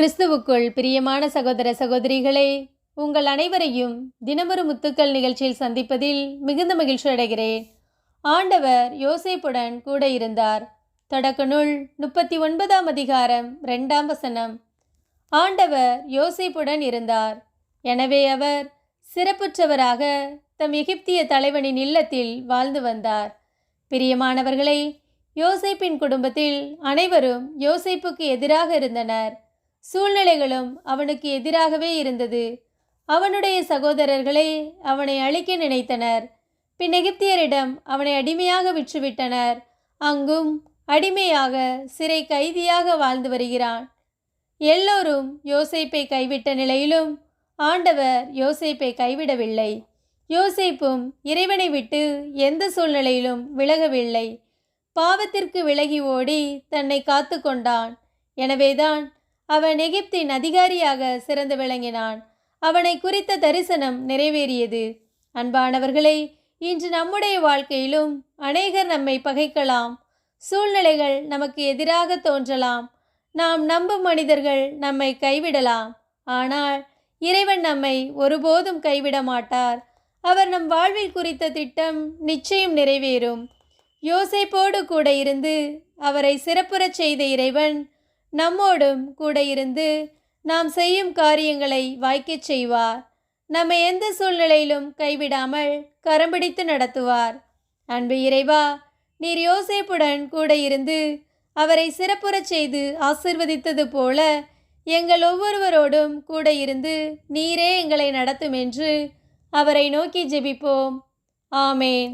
கிறிஸ்துவுக்குள் பிரியமான சகோதர சகோதரிகளே உங்கள் அனைவரையும் தினமொரு முத்துக்கள் நிகழ்ச்சியில் சந்திப்பதில் மிகுந்த மகிழ்ச்சி அடைகிறேன். ஆண்டவர் யோசேப்புடன் கூட இருந்தார். தொடக்க நூல் முப்பத்தி ஒன்பதாம் அதிகாரம் ரெண்டாம் வசனம். ஆண்டவர் யோசேப்புடன் இருந்தார். எனவே அவர் சிறப்புற்றவராக தம் எகிப்திய தலைவனின் இல்லத்தில் வாழ்ந்து வந்தார். பிரியமானவர்களை யோசைப்பின் குடும்பத்தில் அனைவரும் யோசைப்புக்கு எதிராக இருந்தனர். சூழ்நிலைகளும் அவனுக்கு எதிராகவே இருந்தது. அவனுடைய சகோதரர்களே அவனை அழிக்க நினைத்தனர். பின் எகிப்தியரிடம் அவனை அடிமையாக விற்றுவிட்டனர். அங்கும் அடிமையாக சிறை கைதியாக வாழ்ந்து வருகிறான். எல்லோரும் யோசைப்பை கைவிட்ட நிலையிலும் ஆண்டவர் யோசைப்பை கைவிடவில்லை. யோசைப்பும் இறைவனை விட்டு எந்த சூழ்நிலையிலும் விலகவில்லை. பாவத்திற்கு விலகி ஓடி தன்னை காத்து கொண்டான். எனவேதான் அவன் எகிப்தின் அதிகாரியாக சிறந்து விளங்கினான். அவனை குறித்த தரிசனம் நிறைவேறியது. அன்பானவர்களே இன்று நம்முடைய வாழ்க்கையிலும் அநேகர் நம்மை பகைக்கலாம். சூழ்நிலைகள் நமக்கு எதிராக தோன்றலாம். நாம் நம்பும் மனிதர்கள் நம்மை கைவிடலாம். ஆனால் இறைவன் நம்மை ஒருபோதும் கைவிட மாட்டார். அவர் நம் வாழ்வில் குறித்த திட்டம் நிச்சயம் நிறைவேறும். யோசைப்போடு கூட இருந்து அவரை சிறப்புறச் செய்த இறைவன் நம்மோடும் கூட இருந்து நாம் செய்யும் காரியங்களை வாய்க்கச் செய்வார். நம்மை எந்த சூழ்நிலையிலும் கைவிடாமல் கரம் பிடித்து நடத்துவார். அன்பு இறைவா நீர் யோசேப்புடன் கூட இருந்து அவரை சிறப்புறச் செய்து ஆசிர்வதித்தது போல எங்கள் ஒவ்வொருவரோடும் கூட இருந்து நீரே எங்களை நடத்தும் என்று அவரை நோக்கி ஜெபிப்போம். ஆமேன்.